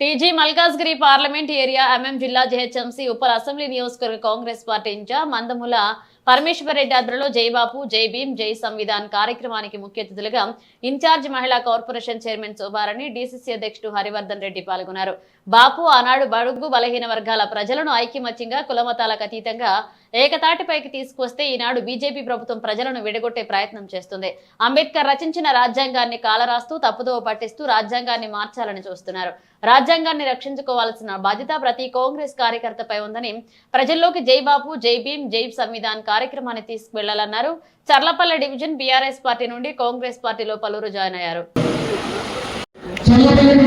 TG Malkajgiri parliament area MM జిల్లా GHMC ఉప assembly నియోజకవర్గ కాంగ్రెస్ పార్టీ ఇన్ఛార్జ్ మందముల పరమేశ్వర్ రెడ్డి ఆధ్వర్యంలో జై బాపు జై భీమ్ జై సంవిధాన్ కార్యక్రమానికి ముఖ్య అతిథులుగా ఇన్ఛార్జ్ మహిళా కార్పొరేషన్ చైర్మన్ శోభారాణి డీసీసీ అధ్యక్షుడు హరివర్ధన్ రెడ్డి పాల్గొన్నారు. బాపు ఆనాడు బడుగు బలహీన వర్గాల ప్రజలను ఐక్యమత్యంగా కులమతాలకు అతీతంగా ఏకతాటిపైకి తీసుకొస్తే ఈనాడు బీజేపీ ప్రభుత్వం ప్రజలను విడగొట్టే ప్రయత్నం చేస్తుంది. అంబేద్కర్ రచించిన రాజ్యాంగాన్ని కాలరాస్తూ తప్పుదోవ పట్టిస్తూ రాజ్యాంగాన్ని మార్చాలని చూస్తున్నారు. రాజ్యాంగాన్ని రక్షించుకోవాల్సిన బాధ్యత ప్రతి కాంగ్రెస్ కార్యకర్తపై ఉందని ప్రజల్లోకి జై బాపు జై భీమ్ జై సంవిధాన్ కార్యక్రమాన్ని తీసుకువెళ్ళాలన్నారు. చర్లపల్లి డివిజన్ బీఆర్ఎస్ పార్టీ నుండి కాంగ్రెస్ పార్టీలో పలువురు జాయిన్ అయ్యారు. చల్లబడి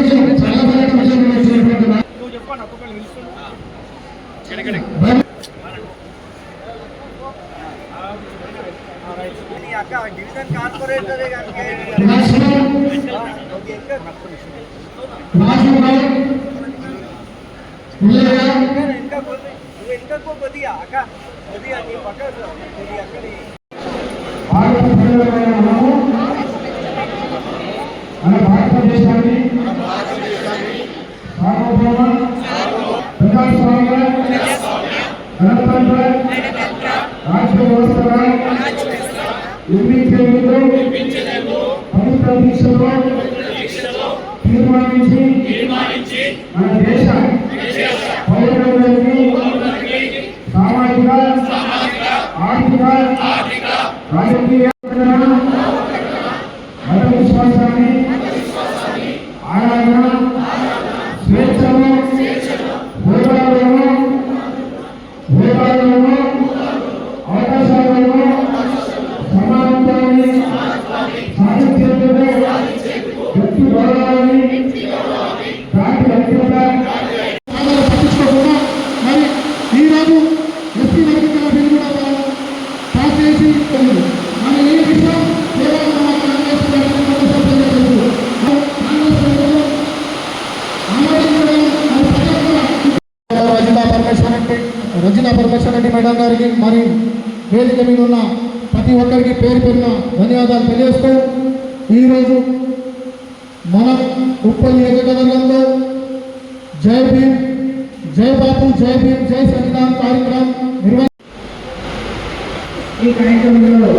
మన భారతదేశాన్ని సార్వభౌమ ప్రజాస్వామ్య గణతంత్ర రాష్ట్ర వ్యవస్థగా పవిత్ర దీక్షలో తీర్మానించి మన దేశ పౌరులందరికీ సామాజిక ఆర్థిక రాజకీయ మత విశ్వాసాన్ని ఆరాధన స్వేచ్ఛను వేదిక మీద ఉన్న ప్రతి ఒక్కరికి పేరు పెరిగిన ధన్యవాదాలు తెలియజేస్తూ ఈరోజు మన ఉప్పల్ నియోజకవర్గంలో జై భీమ్ జై బాపు జై భీమ్ జై సంవిధాన్ కార్యక్రమం నిర్వహి ఈ కార్యక్రమంలో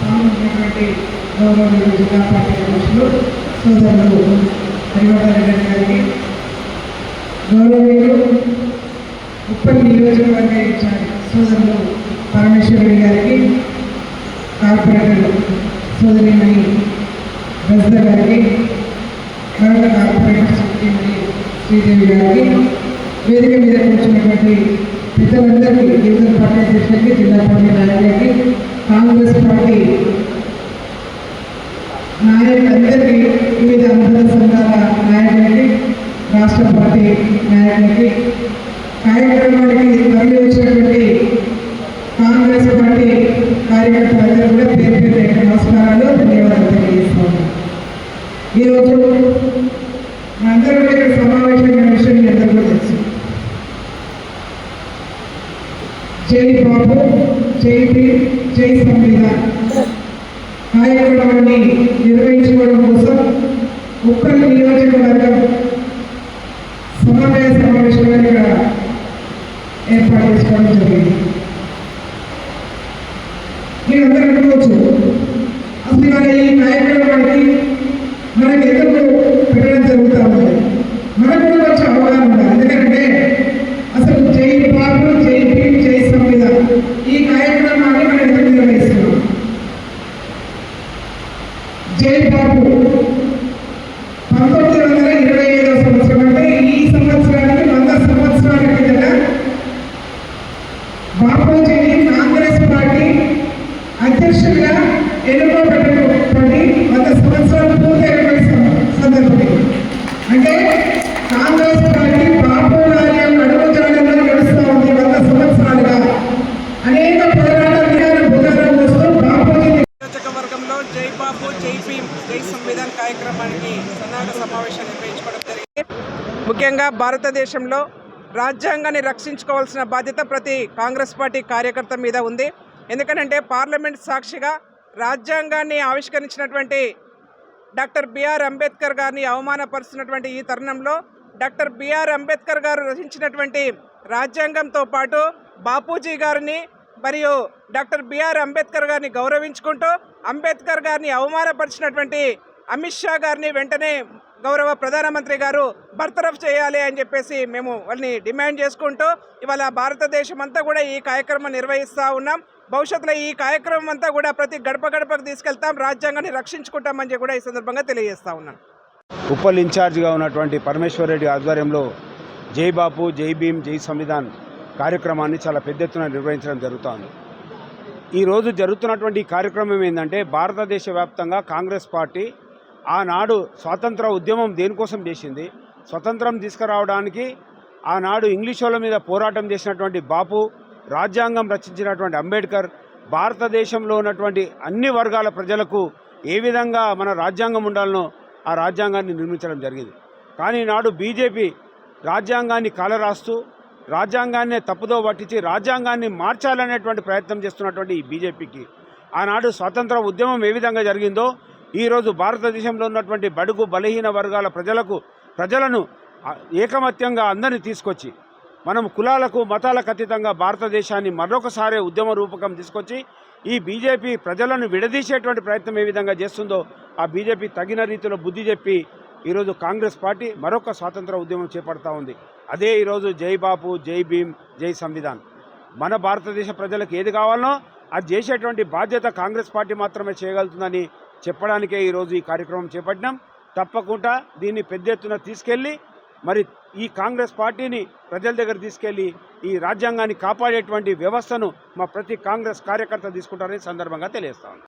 పాల్గొన్నటువంటి గౌరవ జిల్లా పార్టీ అధ్యక్షులు సోదరులు హరివర్ధన్ గారికి గౌరవనీయులు ఉప్పల్ నియోజకవర్గ సోదరులు పరమేశ్వరుడి గారికి కార్పొరేటర్ సోదరిమణి రజిత గారికి కరోనా కార్పొరేటర్ సోదరిమణి శ్రీదేవి గారికి వేదిక మీద కూర్చున్నటువంటి పెద్దలందరికీ డివిజన్ పార్టీ అధ్యక్షులకి జిల్లా పార్టీ నాయకులకి కాంగ్రెస్ పార్టీ నాయకులందరికీ వివిధ అనుబంధ సంఘాల నాయకులు ఈరోజు అందరూ ఇక్కడ సమావేశమైన విషయం మీ అందరికీ తెలుసు. జై బాబు జై భీమ్ జై సంవిధాన్. కార్యక్రమాన్ని నిర్వహించుకోవడం కోసం ఉప్పల్ నియోజకవర్గం సమన్వయ సమావేశాన్ని ఇక్కడ ఏర్పాటు చేసుకోవడం జరిగింది. మీరు అందరూ అనుకోవచ్చు అసలు ఇవాళ ఈ కార్యక్రమానికి ನನಗೆ ముఖ్యంగా భారతదేశంలో రాజ్యాంగాన్ని రక్షించుకోవాల్సిన బాధ్యత ప్రతి కాంగ్రెస్ పార్టీ కార్యకర్త మీద ఉంది. ఎందుకంటే పార్లమెంట్ సాక్షిగా రాజ్యాంగాన్ని ఆవిష్కరించినటువంటి డాక్టర్ బిఆర్ అంబేద్కర్ గారిని అవమానపరుస్తున్నటువంటి ఈ తరుణంలో డాక్టర్ బిఆర్ అంబేద్కర్ గారు రచించినటువంటి రాజ్యాంగంతో పాటు బాపూజీ గారిని మరియు డాక్టర్ బిఆర్ అంబేద్కర్ గారిని గౌరవించుకుంటూ అంబేద్కర్ గారిని అవమానపరిచినటువంటి అమిత్ షా గారిని వెంటనే గౌరవ ప్రధానమంత్రి గారు బర్తరఫ్ చేయాలి అని చెప్పేసి మేము వాళ్ళని డిమాండ్ చేసుకుంటూ ఇవాళ భారతదేశం అంతా కూడా ఈ కార్యక్రమం నిర్వహిస్తూ ఉన్నాం. భవిష్యత్తులో ఈ కార్యక్రమం అంతా కూడా ప్రతి గడప గడపకు తీసుకెళ్తాం. రాజ్యాంగాన్ని రక్షించుకుంటామని కూడా ఈ సందర్భంగా తెలియజేస్తా ఉన్నాను ఉప్పల్ ఇన్ఛార్జిగా ఉన్నటువంటి పరమేశ్వర్ రెడ్డి ఆధ్వర్యంలో జై బాపు జై భీమ్ జై సంవిధాన్ కార్యక్రమాన్ని చాలా పెద్ద ఎత్తున నిర్వహించడం జరుగుతోంది. ఈరోజు జరుగుతున్నటువంటి కార్యక్రమం ఏంటంటే భారతదేశ వ్యాప్తంగా కాంగ్రెస్ పార్టీ ఆనాడు స్వాతంత్ర ఉద్యమం దేనికోసం చేసింది? స్వతంత్రం తీసుకురావడానికి ఆనాడు ఇంగ్లీష్ వాళ్ళ మీద పోరాటం చేసినటువంటి బాపు రాజ్యాంగం రచించినటువంటి అంబేద్కర్ భారతదేశంలో ఉన్నటువంటి అన్ని వర్గాల ప్రజలకు ఏ విధంగా మన రాజ్యాంగం ఉండాలనో ఆ రాజ్యాంగాన్ని నిర్మించడం జరిగింది. కానీ నాడు బీజేపీ రాజ్యాంగాన్ని కాలరాస్తూ రాజ్యాంగాన్ని తప్పుదో పట్టించి రాజ్యాంగాన్ని మార్చాలనేటువంటి ప్రయత్నం చేస్తున్నటువంటి ఈ బీజేపీకి. ఆనాడు స్వాతంత్ర ఉద్యమం ఏ విధంగా జరిగిందో ఈరోజు భారతదేశంలో ఉన్నటువంటి బడుగు బలహీన వర్గాల ప్రజలకు ప్రజలను ఏకమత్యంగా అందరినీ తీసుకొచ్చి మనం కులాలకు మతాలకు అతీతంగా భారతదేశాన్ని మరొకసారి ఉద్యమ రూపకం తీసుకొచ్చి ఈ బీజేపీ ప్రజలను విడదీసేటువంటి ప్రయత్నం ఏ విధంగా చేస్తుందో ఆ బీజేపీ తగిన రీతిలో బుద్ధి చెప్పి ఈరోజు కాంగ్రెస్ పార్టీ మరొక స్వాతంత్ర ఉద్యమం చేపడతా ఉంది. అదే ఈరోజు జై బాపు జై భీమ్ జై సంవిధాన్. మన భారతదేశ ప్రజలకు ఏది కావాలనో అది చేసేటువంటి బాధ్యత కాంగ్రెస్ పార్టీ మాత్రమే చేయగలుగుతుందని చెప్పడానికే ఈరోజు ఈ కార్యక్రమం చేపట్టినాం. తప్పకుండా దీన్ని పెద్ద ఎత్తున తీసుకెళ్ళి మరి ఈ కాంగ్రెస్ పార్టీని ప్రజల దగ్గర తీసుకెళ్ళి ఈ రాజ్యాంగాన్ని కాపాడేటువంటి వ్యవస్థను మా ప్రతి కాంగ్రెస్ కార్యకర్త తీసుకుంటారని సందర్భంగా తెలియస్తాను